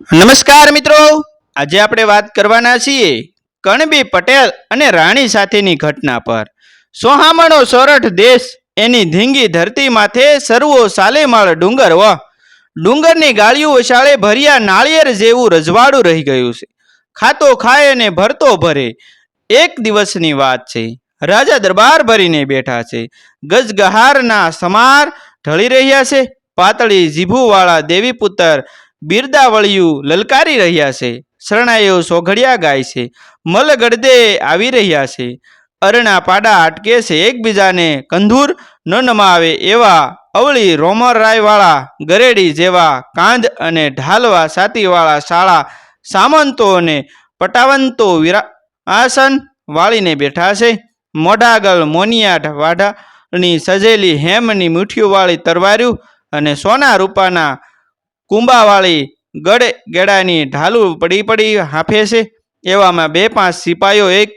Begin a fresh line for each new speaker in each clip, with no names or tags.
નમસ્કાર મિત્રો. આજે આપણે વાત કરવાના છીએ કણબી પટેલ અને રાણી સાથેની ઘટના પર. સોહામણો સોરઠ દેશ એની ધીંગી ધરતી માથે સરવો સાલેમાળ ડુંગર વ ડુંગરની ગાળીઓ શાળે ભર્યા નાળિયેર જેવું રજવાડું રહી ગયું છે. ખાતો ખાય અને ભરતો ભરે. એક દિવસની વાત છે. રાજા દરબાર ભરીને બેઠા છે. ગજગહારના સમાર ઢળી રહ્યા છે. પાતળી જીભુવાળા દેવીપુત્ર બિરદાવળિયું લલકારી રહ્યા છે. શરણાઈઓ સોઘડિયા ગાય છે. મલગડદે આવી રહ્યા છે. અરણા પાડા અટકે છે. એકબીજાને કંધૂર ન નમાવે એવા અવળી રોમરાયવાળા ગરેડી જેવા કાંધ અને ઢાલવા સાતીવાળા શાળા સામંતો અને પટાવંતો વિરા આસન વાળીને બેઠા છે. મોઢાગળ મોનિયાટ વાઢાની સજેલી હેમની મુઠ્ઠીઓવાળી તરવાર્યું અને સોના રૂપાના કુંભાવાળી ગળે ગેડાની ઢાલું પડી પડી હાંફે છે. એવામાં બે પાંચ સિપાહીઓ એક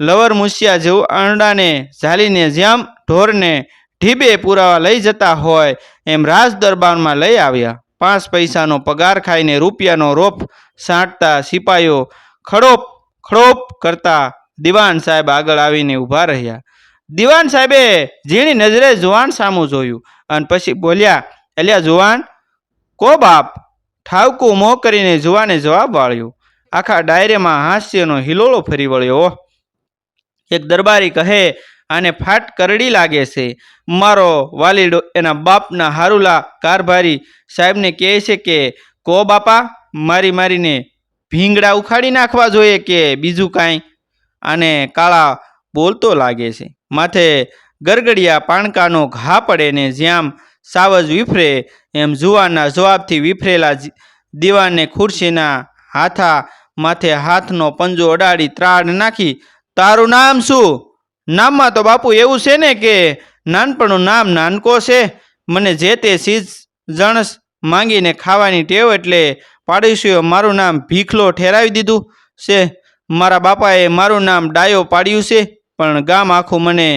લવર મૂસિયા જેવું આંડાને ઝાલીને જેમ ઢોરને ઢીબે પુરાવા લઈ જતા હોય, એમ રાજ દરબારમાં લઈ આવ્યા. પાંચ પૈસાનો પગાર ખાઈને રૂપિયાનો રોપ સાંટતા સિપાહીઓ ખડોપ ખડોપ કરતા દિવાન સાહેબ આગળ આવીને ઊભા રહ્યા. દિવાન સાહેબે ઝીણી નજરે જુવાન સામું જોયું અને પછી બોલ્યા, એલ્યા જુવાન કો બાપ? ઠાવકું મોં કરીને જુવાને જવાબ વાળ્યો. આખા ડાયરેમાં હાસ્યનો હિલોળો ફરી વળ્યો! એક દરબારી કહે, આને ફાટ કરડી લાગે છે. મારો વાલીડો એના બાપના હારુલા કારભારી સાહેબને કહે છે કે, કો બાપા, મારી મારીને ભીંગડા ઉખાડી નાખવા જોઈએ કે બીજું કાંઈ આને કાળા બોલતો લાગે છે. માથે ગરગડિયા પાણકાનો ઘા પડે ને જ્યામ સાવજ વિફરે, એમ જુવાના જવાબથી વિફરેલા દીવાને ખુરશીના હાથા માથે હાથનો પંજો અડાડી ત્રાડ નાખી, તારું નામ શું? નામમાં તો બાપુ એવું છે ને કે નાનપણનું નામ નાનકો છે. મને જે તે ચીજ જણસ માંગીને ખાવાની ટેવ એટલે પાડોશીઓ મારું નામ ભીખલો ઠેરાવી દીધું છે. મારા બાપાએ મારું નામ ડાયો પાડ્યું છે, પણ ગામ આખું મને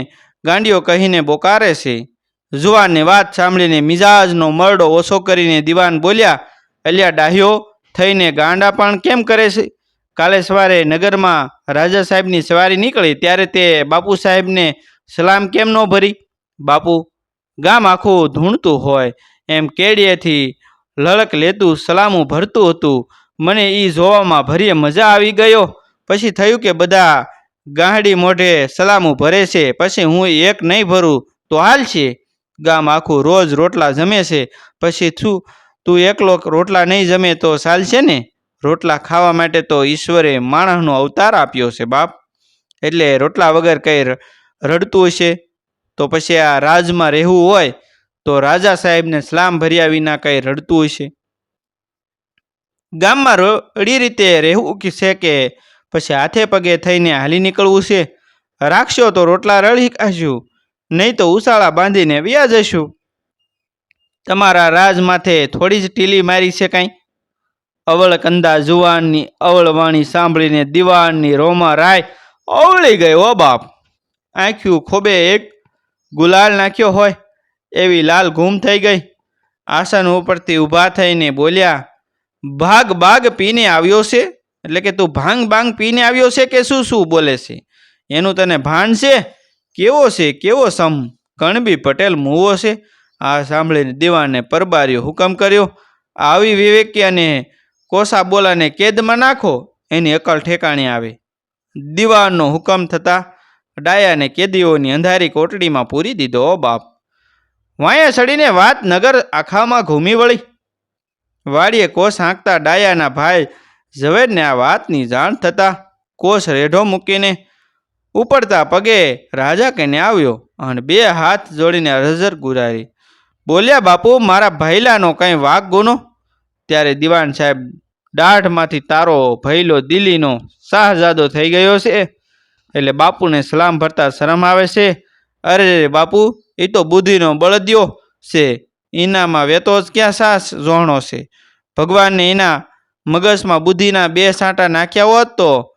ગાંડિયો કહીને બોકારે છે. જુવાનની વાત સાંભળીને મિજાજનો મરડો ઓછો કરીને દિવાન બોલ્યા, અલ્યા ડાહ્યો થઈને ગાંડા પણ કેમ કરે છે? કાલે સવારે નગરમાં રાજા સાહેબની સવારી નીકળી, ત્યારે તે બાપુ સાહેબને સલામ કેમ ન ભરી? બાપુ, ગામ આખું ધૂણતું હોય, એમ કેડિયેથી લળક લેતું, સલામું ભરતું હતું. મને એ જોવામાં ભરીએ મજા આવી ગયો. પછી થયું કે બધા ગાંડી મોઢે સલામું ભરે છે, પછી હું એક નહીં ભરું. તો હાલશે ગામ આખું રોજ રોટલા જમે છે. પછી તું તું એકલો રોટલા નહીં જમે તો ચાલશે ને? રોટલા ખાવા માટે તો ઈશ્વરે માણસનો અવતાર આપ્યો છે બાપ. એટલે રોટલા વગર કંઈ રડતું હશે? તો પછી આ રાજમાં રહેવું હોય, તો રાજા સાહેબને સલામ ભર્યા વિના કંઈ રડતું હશે? ગામમાં રડી રીતે રહેવું છે કે પછી હાથે પગે થઈને હાલી નીકળવું છે? રાખશો તો રોટલા રળી ખાશું નહીં તો ઉશાળા બાંધીને વ્યા જશું. તમારા રાજ માથે થોડી જ ટીલી મારી છે કાંઈ? અવળકંદા જુવાનની અવળવાણી સાંભળીને દિવાનની રોમા રાય અવળી ગઈ, ઓ બાપ! આંખ્યું ખોબે એક ગુલાલ નાખ્યો હોય, એવી લાલ ગુમ થઈ ગઈ. આસન ઉપરથી ઊભા થઈને બોલ્યા, ભાગ બાગ પીને આવ્યો છે? એટલે કે તું ભાંગ બાંગ પીને આવ્યો છે કે શું શું બોલે છે? એનું તને ભાન છે? કેવો છે, કેવો સમ? કણબી પટેલ મૂવો છે. આ સાંભળીને દીવાને પરબાર્યો હુકમ કર્યો. આવી વિવેક્યાને કોસા બોલાને કેદમાં નાખો, એની અકલ ઠેકાણે આવે. દીવાનો હુકમ થતાં ડાયાને કેદીઓની અંધારી કોટડીમાં પૂરી દીધો બાપ. વાયા સડીને વાત નગર આખામાં ઘૂમી વળી. વાડીએ કોસ હાંકતા ડાયાના ભાઈ ઝવેરને આ વાતની જાણ થતાં કોસ રેઢો મૂકીને ઉપડતા પગે રાજા કહીને આવ્યો અને બે હાથ જોડીને રજર ગુરારી. બોલ્યા, બાપુ, મારા ભૈલાનો કંઈ વાઘ ગુનો? ત્યારે દિવાન સાહેબ દાઢમાંથી તારો ભૈલો દિલ્હીનો શાહજાદો થઈ ગયો છે. એટલે બાપુને સલામ ભરતા શરમ આવે છે. અરે, બાપુ એ તો બુદ્ધિનો બળદિયો છે. એનામાં વેતો જ ક્યાં સાસ જોણો છે? ભગવાનને એના મગજમાં બુદ્ધિના બે સાંટા નાખ્યા હોત તો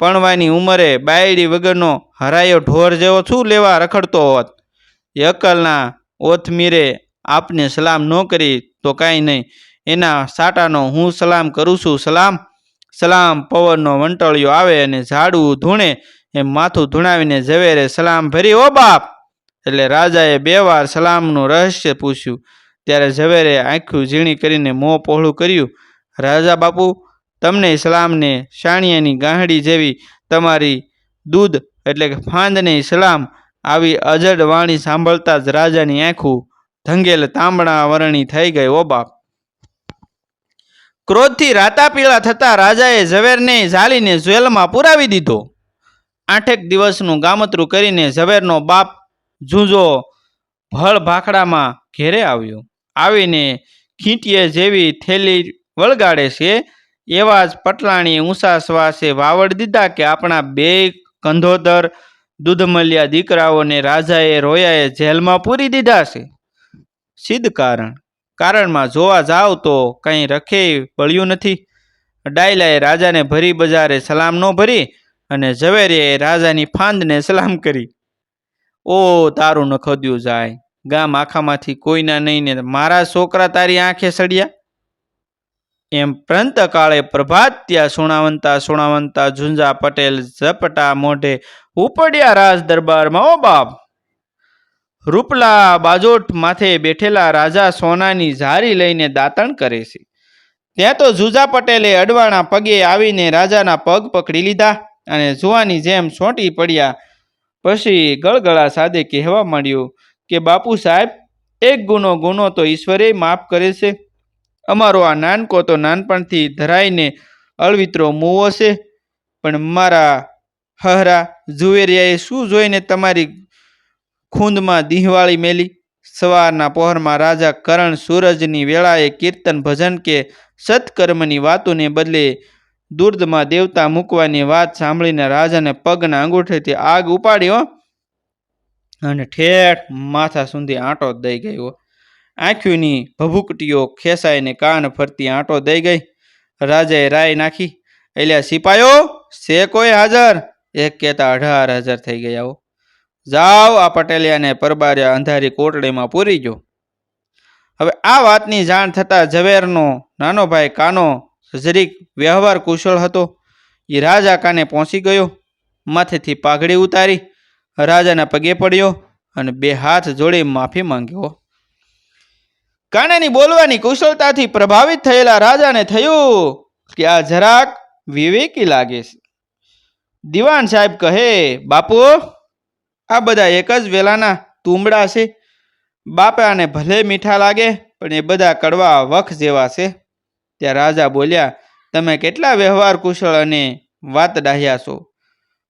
પણવાની ઉંમરે બાયડી વગરનો હરાયો ઢોર જેવો શું લેવા રખડતો હોત? એ અકલના ઓથમીરે આપને સલામ ન કરી તો કાંઈ નહીં. એના સાટાનો હું સલામ કરું છું. સલામ સલામ પવનનો વંટળિયો આવે અને ઝાડવું ધૂણે એમ માથું ધૂણાવીને ઝવેરે સલામ ભરી, ઓ બાપ! એટલે રાજાએ બે વાર સલામનું રહસ્ય પૂછ્યું. ત્યારે ઝવેરે આંખ્યું ઝીણી કરીને મોં પહોળું કર્યું. રાજા બાપુ તમને સલામને શાણિયાની ગાંહડી જેવી તમારી દૂધ એટલે કે ફાંદને સલામ આવી અજડ વાણી સાંભળતા જ રાજાની આંખું ધંગેલ તાંબડા વરણી થઈ ગઈ, ઓ બાપ. ક્રોધથી રાતા પીળા થતા રાજાએ ઝવેરને ઝાલીને જેલમાં પુરાવી દીધો. આઠેક દિવસનું ગામતરું કરીને ઝવેરનો બાપ ઝૂંઝો ભળ ભાખડામાં ઘેરે આવ્યો. આવીને ખીંટીએ જેવી થેલી વળગાડે છે એવા જ પટલાણીએ ઊંચા શ્વાસે વાવડ દીધા કે આપણા બે કંધોદર દૂધમલિયા દીકરાઓને રાજાએ રોયાએ જેલમાં પૂરી દીધા છે. સિદ્ધ કારણ. કારણમાં જોવા જાવ તો કંઈ રખે બળ્યું નથી. ડાયલાએ રાજાને ભરી બજારે સલામ ન ભરી અને ઝવેરીએ રાજાની ફાંદને સલામ કરી. ઓ તારું નખોદ્યું જાય. ગામ આખામાંથી કોઈના નહીં ને મારા છોકરા તારી આંખે સડ્યા? એમ પ્રાંતકાળે પ્રભાત ત્યાં સુણાવંતા સુણાવંતા ઝુંઝા પટેલ ઝપટા મોઢે ઉપડ્યા રાજ દરબારમાં, ઓ બાપ! રૂપલા બાજોટ માથે બેઠેલા રાજા સોનાની ઝારી લઈને દાતણ કરે છે. ત્યાં તો જુજા પટેલે અડવાણા પગે આવીને રાજાના પગ પકડી લીધા અને જુવાની જેમ સોંટી પડ્યા. પછી ગળગળા સાદે કહેવા માંડ્યું કે, બાપુ સાહેબ, એક ગુનો ગુનો તો ઈશ્વરે માફ કરે છે. અમારો આ નાનકો તો નાનપણથી ધરાઈને અળવિત્રો મૂવો છે, પણ મારા હહરા ઝુવેરિયાએ શું જોઈને તમારી ખૂંદમાં દિહવાળી મેલી? સવારના પહોરમાં રાજા કરણ સૂરજની વેળાએ કીર્તન ભજન કે સત્કર્મની વાતોને બદલે દુર્દમાં દેવતા મૂકવાની વાત સાંભળીને રાજાને પગના અંગૂઠેથી આગ ઉપાડ્યો અને ઠેઠ માથા સુધી આંટો દઈ ગયો. આંખોની ભભૂકટીઓ ખેસાઈને કાન ફરતી આંટો દઈ ગઈ. રાજાએ રાય નાખી એટલે સિપાયો છે કોઈ હાજર? એક કહેતા અઢાર હજાર થઈ ગયા હો. જાઓ આ પટેલિયાને પરબાર્યા અંધારી કોટડીમાં પૂરી ગયો હવે આ વાતની જાણ થતાં ઝવેરનો નાનો ભાઈ કાનો જરીક વ્યવહાર કુશળ હતો. એ રાજા કાને પહોંચી ગયો, માથેથી પાઘડી ઉતારી, રાજાના પગે પડ્યો અને બે હાથ જોડી માફી માંગ્યો. કાનાની બોલવાની કુશળતાથી પ્રભાવિત થયેલા રાજાને થયું કે આ જરાક વિવેકી લાગે છે. દિવાન સાહેબ કહે, બાપુ, આ બધા એક જ વેલાના તુંબડા છે. બાપાને ભલે મીઠા લાગે, પણ એ બધા કડવા વખ જેવા છે. ત્યાં રાજા બોલ્યા, તમે કેટલા વ્યવહાર કુશળ અને વાત ડાહ્યા છો.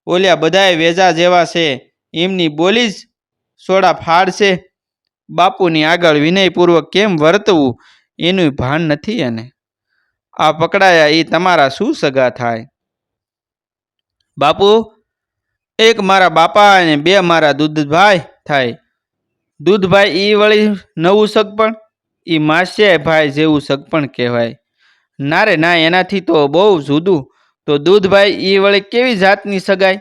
બોલ્યા બધાએ વેજા જેવા છે. એમની બોલી જ સોડા ફાડ છે. બાપુની આગળ વિનયપૂર્વક કેમ વર્તવું એનું ભાન નથી એને. આ પકડાયા એ તમારા શું સગા થાય? બાપુ, એક મારા બાપા અને બે મારા દૂધભાઈ થાય. દૂધભાઈ એ વળી નવું સગપણ એ માસે ભાઈ જેવું સગપણ કહેવાય. ના રે, ના, એનાથી તો બહુ જુદું. તો દૂધભાઈ એ વળી કેવી જાતની સગાઈ?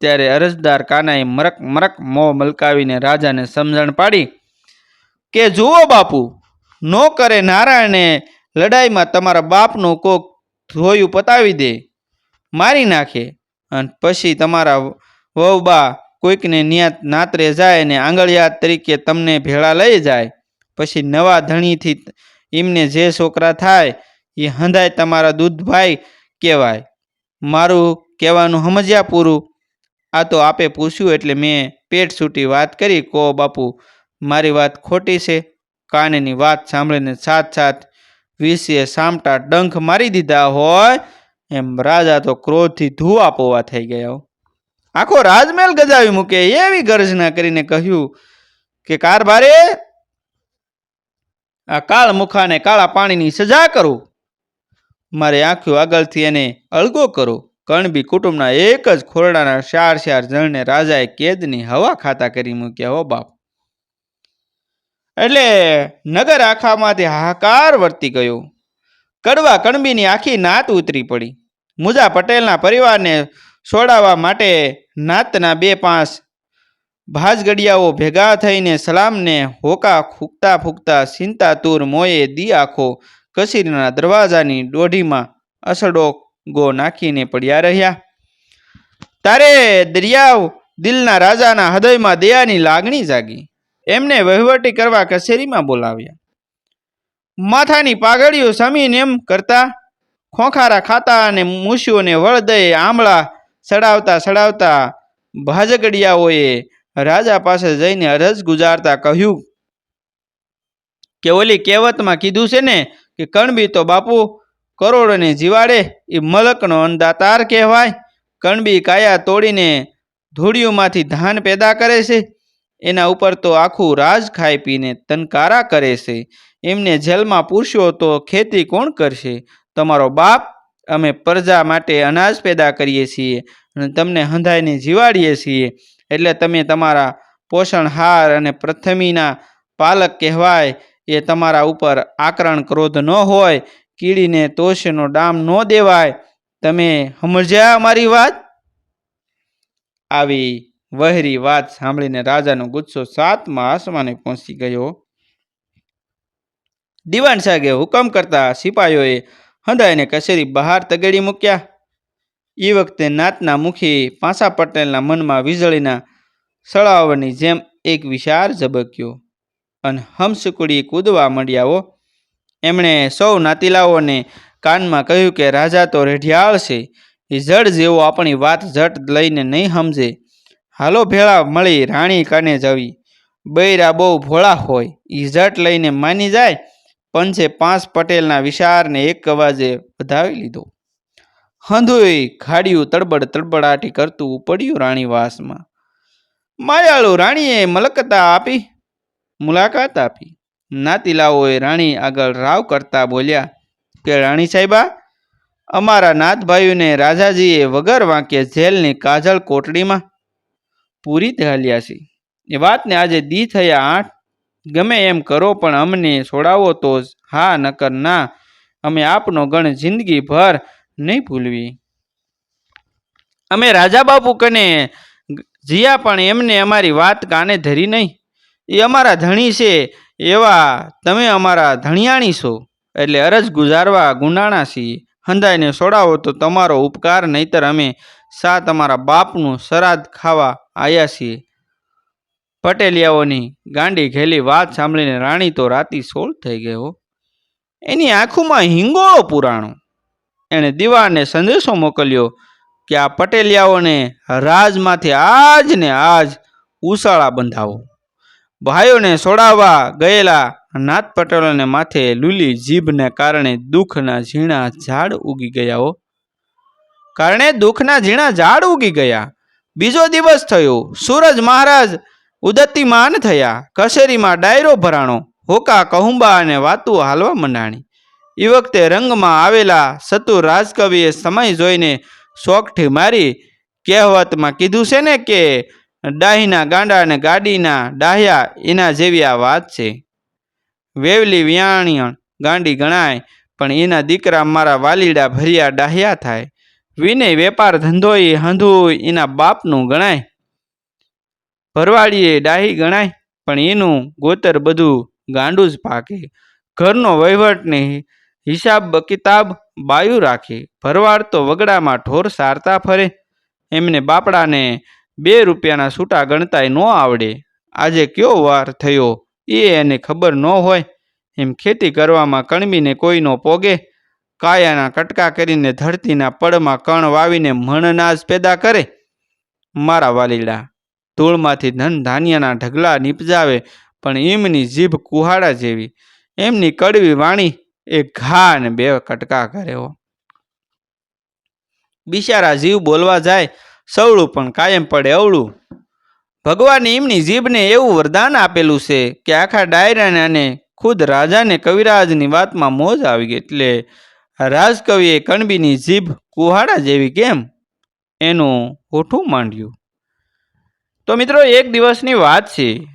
ત્યારે અરજદાર કાનાએ મરક મરક મોં મલકાવીને રાજાને સમજણ પાડી કે જુઓ બાપુ, નો કરે નારાયણે લડાઈમાં તમારા બાપનું કોક ધોયું પતાવી દે, મારી નાખે. અને પછી તમારા વહુબા કોઈકને નિયાત નાતરે જાય અને આંગળિયાત તરીકે તમને ભેળા લઈ જાય. પછી નવા ધણીથી એમને જે છોકરા થાય, એ હંધાય તમારા દૂધભાઈ કહેવાય. મારું કહેવાનું સમજ્યા પૂરું? આ તો આપે પૂછ્યું એટલે મેં પેટ છૂટી વાત કરી કો બાપુ, મારી વાત ખોટી છે? કાનની વાત સાંભળીને સાથ સાથ વિશે સામટા ડંખ મારી દીધા હોય, એમ રાજા તો ક્રોધથી ધુઆ પોવા થઈ ગયા. આખો રાજમહેલ ગજાવી મૂકે એવી ગર્જના કરીને કહ્યું કે, કારભારે, આ કાળ મુખાને કાળા પાણીની સજા કરો. મારે આંખ્યો આગળથી એને અળગો કરો. કણબી કુટુંબના એક જ ખોરડાના ચાર ચાર જણને રાજાએ કેદની હવા ખાતા કરી મૂક્યા હો બાપ. એટલે નગર આખામાંથી હાહાકાર વર્તી ગયો. કડવા કણબીની આખી નાત ઉતરી પડી. મુજા પટેલના પરિવારને છોડાવવા માટે નાતના બે પાંચ ભાજગડિયાઓ ભેગા થઈને સલામને હોકા ફૂંકતા ફૂંકતા ચિંતાતુર મોયે દી આખો કસીરના દરવાજાની દોઢીમાં અસડો ગો નાખીને પડ્યા રહ્યા. તારે દરિયાવ દિલના રાજાના હૃદયમાં દયાની લાગણી જાગી. એમને વહીવટી કરવા કચેરીમાં બોલાવ્યા. માથાની પાઘડીઓ સમીને એમ કરતા ખોખારા ખાતા અને મૂછીઓને વળ દઈ આંબળા સડાવતા સડાવતા ભાજગડિયાઓએ રાજા પાસે જઈને અરજ ગુજારતા કહ્યું કે ઓલી કહેવતમાં કીધું છે ને કે કણબી તો બાપુ કરોડોને જીવાડે એ મલકનો અંદાતાર કહેવાય. કણબી કાયા તોડીને ધૂળિયુંમાંથી ધાન પેદા કરે છે. એના ઉપર તો આખું રાજ ખાઈ પીને તનકારા કરે છે. એમને જેલમાં પૂછ્યો તો ખેતી કોણ કરશે? તમારો બાપ અમે પ્રજા માટે અનાજ પેદા કરીએ છીએ અને તમને હંધાઈને જીવાડીએ છીએ. એટલે તમે તમારા પોષણહાર અને પ્રથમીના પાલક કહેવાય. એ તમારા ઉપર આકરણ ક્રોધ ન હોય. કીડીને તોષનો ડામ ન દેવાય. તમે સમજ્યા અમારી વાત? આવી વહેરી વાત સાંભળીને રાજાનો ગુસ્સો સાતમા આસમાને પહોંચી ગયો. દિવાન સાગે હુકમ કરતા સિપાહીઓએ હંધાઈને કચેરી બહાર તગેડી મૂક્યા. એ વખતે નાતના મુખી પાસા પટેલના મનમાં વીજળીના સળાવવાની જેમ એક વિચાર ઝબક્યો. અને હમસુકડી કૂદવા માંડ્યાઓ. એમણે સૌ નાતીલાઓને કાનમાં કહ્યું કે, રાજા તો રેઢિયાળ છે, એ જડ જેવો આપણી વાત ઝટ લઈને નહીં સમજે. હાલો ભેળા, મળી રાણી કાને જવી. બૈરા બહુ ભોળા હોય એ ઝટ લઈને માની જાય. પંચે પાંચ પટેલના વિચારને એક અવાજે વધાવી લીધો. હંધુએ ખાડિયું તડબડ તડબડાટી કરતું પડ્યું રાણીવાસમાં. માયાળુ રાણીએ મલકતા આપી, મુલાકાત આપી. નાતીલાઓએ રાણી આગળ રાવ કરતા બોલ્યા, કે રાણી સાહેબા, અમારા નાથભાઈઓને રાજાજીએ વગર વાંકે જેલની કાજળ કોટડીમાં પૂરી ધાલ્યા છે. એ વાતને આજે દી થયા આઠ. ગમે એમ કરો પણ અમને છોડાવો તો જ. હા, નકર ના, અમે આપનો ગણ જિંદગી ભર નહીં ભૂલવી. અમે રાજા બાપુ કને જીયા પણ એમને અમારી વાત કાને ધરી નહીં. એ અમારા ધણી છે. એવા તમે અમારા ધણિયાણી છો, એટલે અરજ ગુજારવા ગુંડાણા છીએ. હંધાઈને છોડાવો તો તમારો ઉપકાર નહીતર અમે સા તમારા બાપનું શ્રાદ્ધ ખાવા આવ્યા છીએ. પટેલિયાઓની ગાંડી ઘેલી વાત સાંભળીને રાણી તો રાતી સોળ થઈ ગયો એની આંખોમાં હિંગોળો પુરાણો. એણે દીવાને સંદેશો મોકલ્યો કે આ પટેલિયાઓને રાજમાંથી આજ ને આજ ઉસાળા બંધાવો. ભાઈઓને છોડાવવા ગયેલા નાથ પટેલોને માથે લૂલી જીભને કારણે દુઃખના ઝીણા ઝાડ ઉગી ગયા કારણે દુઃખના ઝીણા ઝાડ ઉગી ગયા. બીજો દિવસ થયો. સૂરજ મહારાજ ઉદતિમાન થયા. કચેરીમાં ડાયરો ભરાણો, હોકા, કહુંબા અને વાતું હાલવા મંડાણી. એ વખતે રંગમાં આવેલા સતુર રાજકવિએ સમય જોઈને શોખથી મારી કહેવતમાં કીધું છે ને કે ડાહીના ગાંડા અને ગાડીના ડાહ્યા એના જેવી આ વાત છે. વેવલી વિયાણીયણ ગાંડી ગણાય, પણ એના દીકરા મારા વાલીડા ભર્યા ડાહ્યા થાય. વિનય વેપાર ધંધો એ હંધુ એના બાપનું ગણાય. ભરવાડીએ ડાહી ગણાય, પણ એનું ગોતર બધું ગાંડું જ પાકે. ઘરનો વહીવટને હિસાબ કિતાબ બાયું રાખે. ભરવાડ તો વગડામાં ઢોર સારતા ફરે. એમને બાપડાને બે રૂપિયાના છૂટા ગણતાય ન આવડે. આજે કયો વાર થયો એ એને ખબર ન હોય. એમ ખેતી કરવામાં કણબીને કોઈનો પોગે. કાયાના કટકા કરીને ધરતીના પડમાં કણ વાવીને મણનાજ પેદા કરે. મારા વાલીડા, ધૂળમાંથી ધન ધાન્યના ઢગલા નીપજાવે, પણ એમની જીભ કુહાડા જેવી. એમની કડવી વાણી એ ઘા ને બે કટકા કરે બિચારા જીવ બોલવા જાય સવળું પણ કાયમ પડે અવળું. ભગવાને એમની જીભને એવું વરદાન આપેલું છે કે આખા ડાયરાને ખુદ રાજાને કવિરાજની વાતમાં મોજ આવી ગઈ. એટલે રાજકવિએ કણબીની જીભ કુહાડા જેવી કેમ? એનું હોઠું માંડ્યું. તો મિત્રો, એક દિવસની વાત છે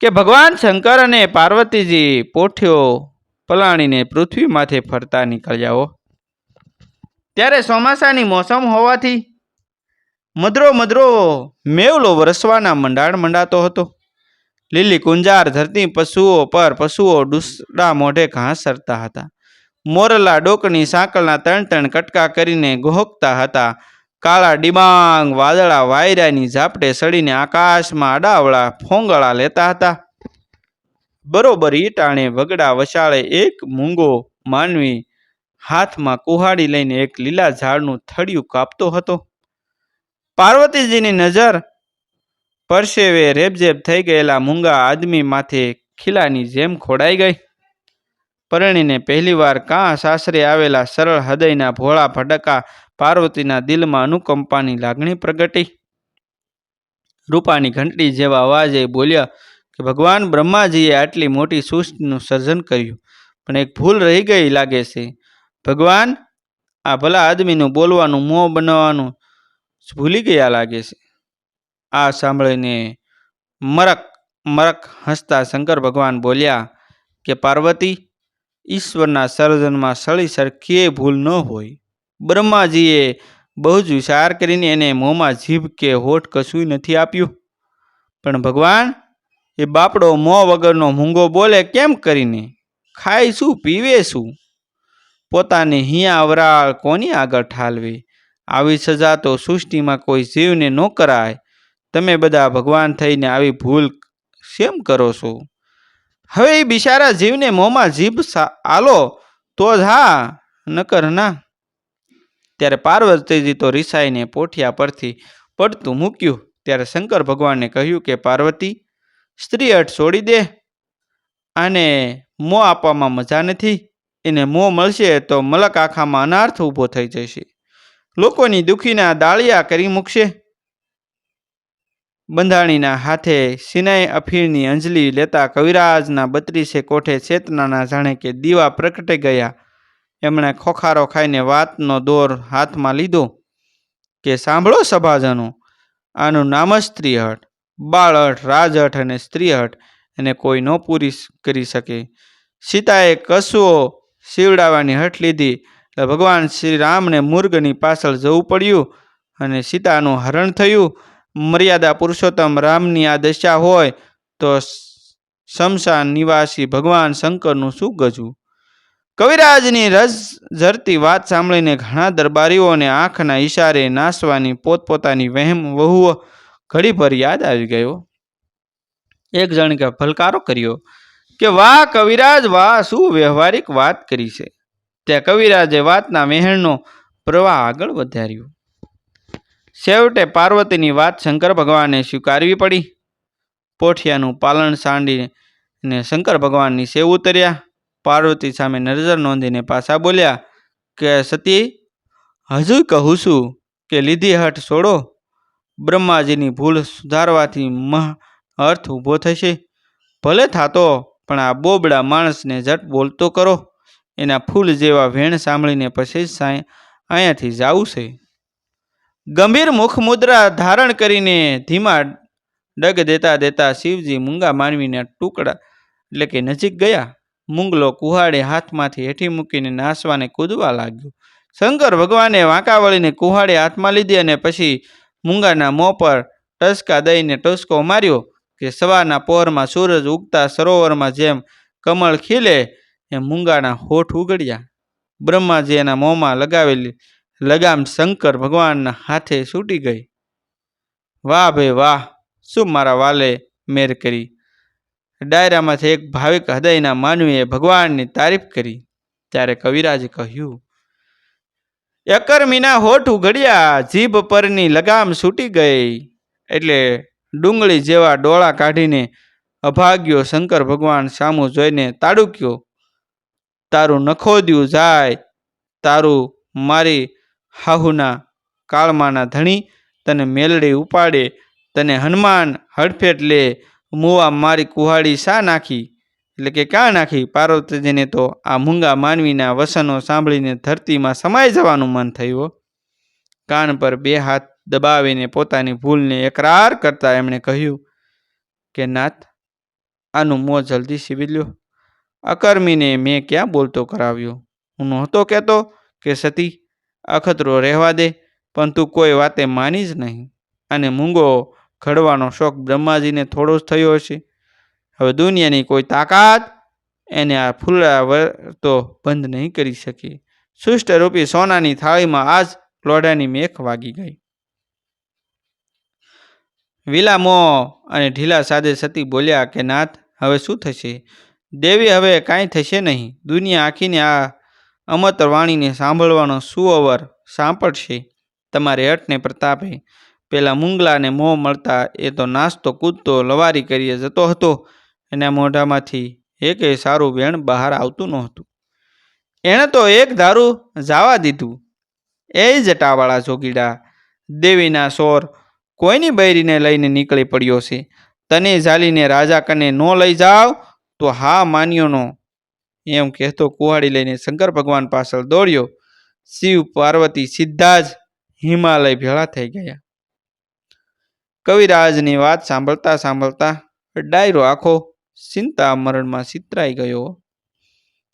કે ભગવાન શંકર અને પાર્વતીજી પોઠ્યો પલાણીને પૃથ્વી માથે ફરતા નીકળ્યા ત્યારે ચોમાસાની મોસમ હોવાથી મધરો મધરો મેવલો વરસવાના મંડાણ મંડાતો હતો. લીલી કુંજાર ધરતી પશુઓ પર પશુઓ ડુસડા મોઢે ઘાસ સરતા હતા. મોરલા ડોકની સાંકળના ત્રણ ત્રણ કટકા કરીને ગોહકતા હતા. કાળા ડિબાંગ વાદળા વાયરાની ઝાપટે સડીને આકાશમાં અડાવળા ફોંગળા લેતા હતા. બરોબર ઈટાણે વગડા વસાળે એક મૂંગો માનવી હાથમાં કુહાડી લઈને એક લીલા ઝાડનું થડિયું કાપતો હતો. પાર્વતીજીની નજર પરસેવે રેબઝેબ થઈ ગયેલા મૂંગા આદમી માથે ખીલાની જેમ ખોડાઈ ગઈ. પરણીને પહેલીવાર કાં સાસરે આવેલા સરળ હૃદયના ભોળા ભડકા પાર્વતીના દિલમાં અનુકંપાની લાગણી પ્રગટી. રૂપાની ઘંટડી જેવા અવાજે બોલ્યા કે, ભગવાન બ્રહ્માજીએ આટલી મોટી સૃષ્ટિનું સર્જન કર્યું, પણ એક ભૂલ રહી ગઈ લાગે છે. ભગવાન, આ ભલા આદમીનું બોલવાનું, મોં બનાવવાનું ભૂલી ગયા લાગે છે. આ સાંભળીને મરક મરક હસતા શંકર ભગવાન બોલ્યા કે, પાર્વતી, ઈશ્વરના સર્જનમાં સળી સરખીએ ભૂલ ન હોય. બ્રહ્માજીએ બહુ જ વિચાર કરીને એને મોંમાં જીભ કે હોઠ કશું નથી આપ્યું. પણ ભગવાન, એ બાપડો મોં વગરનો મૂંગો બોલે કેમ કરીને? ખાય શું, પીવે શું? પોતાની હિયા વરાળ કોની આગળ ઠાલવી? આવી સજા તો સૃષ્ટિમાં કોઈ જીવને ન કરાય. તમે બધા ભગવાન થઈને આવી ભૂલ કેમ કરો છો? હવે એ બિચારા જીવને મોંમાં જીભ આલો, તો જ હા, નકર ના. ત્યારે પાર્વતીજી તો રિસાઈને પોઠિયા પરથી પડતું મૂક્યું. ત્યારે શંકર ભગવાને કહ્યું કે, પાર્વતી, સ્ત્રી અટ છોડી દે. આને મોં આપવામાં મજા નથી. એને મોં મળશે તો મલક આખામાં અનાર્થ ઊભો થઈ જશે. લોકોની દુખીના દાળિયા કરી મૂકશે. બંધાણીના હાથે સિનાઈ અફીણની અંજલી લેતા કવિરાજના બત્રીસે કોઠે ચેતનાના જાણે કે દીવા પ્રગટે ગયા. એમણે ખોખારો ખાઈને વાતનો દોર હાથમાં લીધો કે સાંભળો સભાજનો, આનું નામ જ સ્ત્રીહટ બાળહટ રાજહટ અને સ્ત્રીહટ એને કોઈ ન પૂરી કરી શકે. સીતાએ કસુઓ સીવડાવવાની હઠ લીધી. ભગવાન શ્રી રામને મુર્ગની પાછળ જવું પડ્યું અને સીતાનું હરણ થયું. મર્યાદા પુરુષોત્તમ રામની આ દશા હોય તો શમશાન નિવાસી ભગવાન શંકરનું શું ગજવું? કવિરાજની રસ ઝરતી વાત સાંભળીને ઘણા દરબારીઓને આંખના ઈશારે નાસવાની પોતપોતાની વહેમ વહુઓ ઘડીભર યાદ આવી ગયો. એક જણ કે ભલકારો કર્યો કે, વાહ કવિરાજ, વાહ, શું વ્યવહારિક વાત કરી છે. ત્યાં કવિરાજે વાતના વહેણનો પ્રવાહ આગળ વધાર્યો. છેવટે પાર્વતીની વાત શંકર ભગવાને સ્વીકારવી પડી. પોઠિયાનું પાલન સાંડીને શંકર ભગવાનની સેવ ઉતર્યા. પાર્વતી સામે નજર નોંધીને પાછા બોલ્યા કે, સતી, હજુ કહું છું કે લીધી હઠ છોડો. બ્રહ્માજીની ભૂલ સુધારવાથી મહ અર્થ ઊભો થશે. ભલે થાતો, પણ આ બોબડા માણસને જટ બોલતો કરો. એના ફૂલ જેવા વેણ સાંભળીને પછી સાંઈ અહીંયાથી જાવું છે. ગંભીર મુખ મુદ્રા ધારણ કરીને ધીમા ડગ દેતા દેતા શિવજી મૂંગા માનવીના ટુકડા એટલે કે નજીક ગયા. મુંગલો કુહાડે હાથમાંથી હેઠી મૂકીને નાસવાને કૂદવા લાગ્યો. શંકર ભગવાને વાંકા વળીને કુહાડે હાથમાં લીધી અને પછી મૂંગાના મોં પર ટસકા દઈને ટસકો માર્યો કે સવારના પહોરમાં સૂરજ ઉગતા સરોવરમાં જેમ કમળ ખીલે એમ મૂંગાના હોઠ ઉગડ્યા. બ્રહ્માજી એના મોંમાં લગાવેલી લગામ શંકર ભગવાનના હાથે છૂટી ગઈ. વાહ ભાઈ વાહ, શું મારા વાલે મેર કરી? ડાયરામાંથી એક ભાવિક હૃદયના માનવીએ ભગવાનની તારીફ કરી. ત્યારે કવિરાજે કહ્યું, એકરમીના હોઠ ઉઘડ્યા, જીભ પરની લગામ છૂટી ગઈ. એટલે ડુંગળી જેવા ડોળા કાઢીને અભાગ્યો શંકર ભગવાન સામું જોઈને તાડુક્યો તારું નખોદ્યું જાય, તારું મારી હાહુના કાળમાના ધણી તને મેલડી ઉપાડે, તને હનુમાન હડફેટ લે, મુવા મારી કુહાડી શા નાખી? એટલે કે ક્યાં નાખી? પાર્વતીજીને તો આ મૂંગા માનવીના વસનો સાંભળીને ધરતીમાં સમાઈ જવાનું મન થયું કાન પર બે હાથ દબાવીને પોતાની ભૂલને એકરાર કરતા એમણે કહ્યું કે, નાથ, આનું મોં જલ્દી સીવી લ્યો. અકર્મીને મેં ક્યાં બોલતો કરાવ્યો? હું નહોતો કહેતો કે, સતી, અખતરો રહેવા દે, પણ તું કોઈ વાતે માની જ નહીં. અને મૂંગો ઘડવાનો શોખ બ્રહ્માજીને થોડો જ થયો હશે. હવે દુનિયાની કોઈ તાકાત એને આ ફૂલા વરતો બંધ નહીં કરી શકી. સુષ્ટ રૂપી સોનાની થાળીમાં આજ લોઢાની મેખ વાગી ગઈ. વિલા મો અને ઢીલા સાદે સતી બોલ્યા કે, નાથ, હવે શું થશે? દેવી હવે કાંઈ થશે નહીં. દુનિયા આખીને આ અમતર વાણીને સાંભળવાનો સુઅવર સાંપડશે તમારે હટને પ્રતાપે. પેલા મુંગલાને મોં મળતા એ તો નાસ્તો, કૂદતો, લવારી કરીએ જતો હતો. એના મોઢામાંથી એકેય સારું વેણ બહાર આવતું નહોતું. એણે તો એક ધારું જાવા દીધું. એ જટાવાળા જોગીડા. દેવીના સોર કોઈની બૈરીને લઈને નીકળી પડ્યો છે. તને ઝાલીને રાજા કને ન લઈ જાવ? તો હા માન્યોનો. એમ કહેતો કુહાડી લઈને શંકર ભગવાન પાછળ દોડ્યો. શિવ, પાર્વતી સીધા જ હિમાલય ભેળા થઈ ગયા. કવિરાજની વાત સાંભળતા સાંભળતા ડાયરો આખો ચિંતા મરણમાં સિતરાઈ ગયો.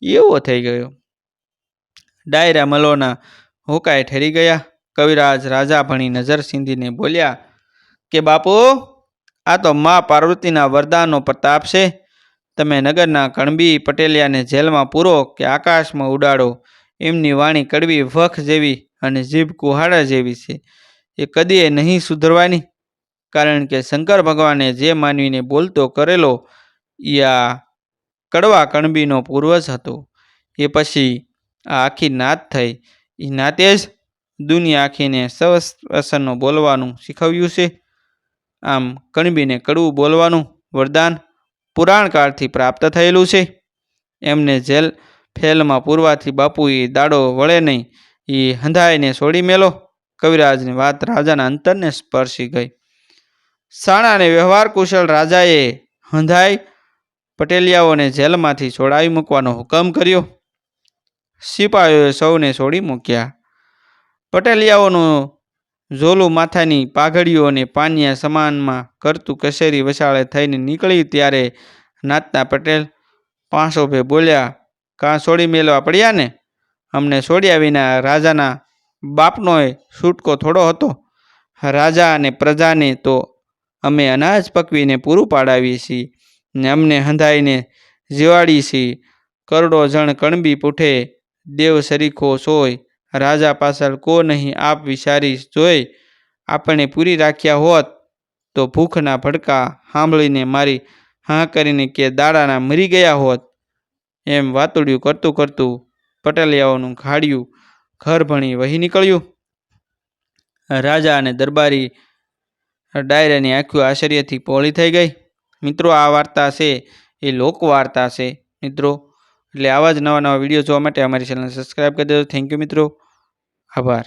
એવો થઈ ગયો. ડાયરા મલોના હોકાએ ઠરી ગયા. કવિરાજ રાજા ભણી નજર સિંધીને બોલ્યા, કે બાપુ, આ તો મા પાર્વતીના વરદાનનો પ્રતાપ છે. તમે નગરના કણબી પટેલિયાને જેલમાં પૂરો કે આકાશમાં ઉડાડો. એમની વાણી કડવી વખ જેવી અને જીભ કુહાડા જેવી છે. એ કદીએ નહીં સુધરવાની. કારણ કે શંકર ભગવાને જે માનવીને બોલતો કરેલો એ આ કડવા કણબીનો પૂર્વજ હતો. એ પછી આ આખી નાત થઈ. એ નાતે જ દુનિયા આખીને સવસનો બોલવાનું શીખવ્યું છે. આમ કણબીને કડવું બોલવાનું વરદાન. પુરાણ કાળથી પ્રાપ્ત થયેલું છે. એમને જેલ ફેલમાં પૂરવાથી બાપુએ દાડો વળે નહીં. એ હંધાઈને છોડી મેલો. કવિરાજની વાત રાજાના અંતરને સ્પર્શી ગઈ. સાણાને વ્યવહાર કુશળ રાજાએ હંધાઈ પટેલિયાઓને જેલમાંથી છોડાવી મૂકવાનો હુકમ કર્યો. સિપાહીઓએ સૌને છોડી મૂક્યા. પટેલિયાઓનું ઝોલું માથાની પાઘડીઓ અને પાનિયા સમાનમાં કરતું કસેરી વસાળે થઈને નીકળી ત્યારે નાતના પટેલ, પાંસોભે બોલ્યા, કાં છોડી મેળવા પડ્યા ને? અમને છોડ્યા વિના રાજાના બાપનોય છૂટકો થોડો હતો. રાજા અને પ્રજાને તો અમે અનાજ પકવીને પૂરું પાડાવીએ છીએ ને અમને હંધાઈને જીવાડી છીએ. કરોડો જણ કણબી પૂઠે દેવ સરીખો સોય રાજા પાછળ કો નહીં, આપ વિચારી જોઈ, આપણે પૂરી રાખ્યા હોત તો ભૂખના ભડકા સાંભળીને મારી હા કરીને કે દાડાના મરી ગયા હોત. એમ વાતુડિયું કરતું કરતું પટેલિયાઓનું ખાડ્યું ઘર ભણી વહી નીકળ્યું. રાજા અને દરબારી ડાયરાની આંખો આશ્ચર્યથી પહોળી થઈ ગઈ. મિત્રો, આ વાર્તા છે, એ લોક વાર્તા છે, મિત્રો. એટલે આવા જ નવા નવા વીડિયો જોવા માટે અમારી ચેનલ સબસ્ક્રાઈબ કરી દેજો. થેન્ક યુ, મિત્રો. আবার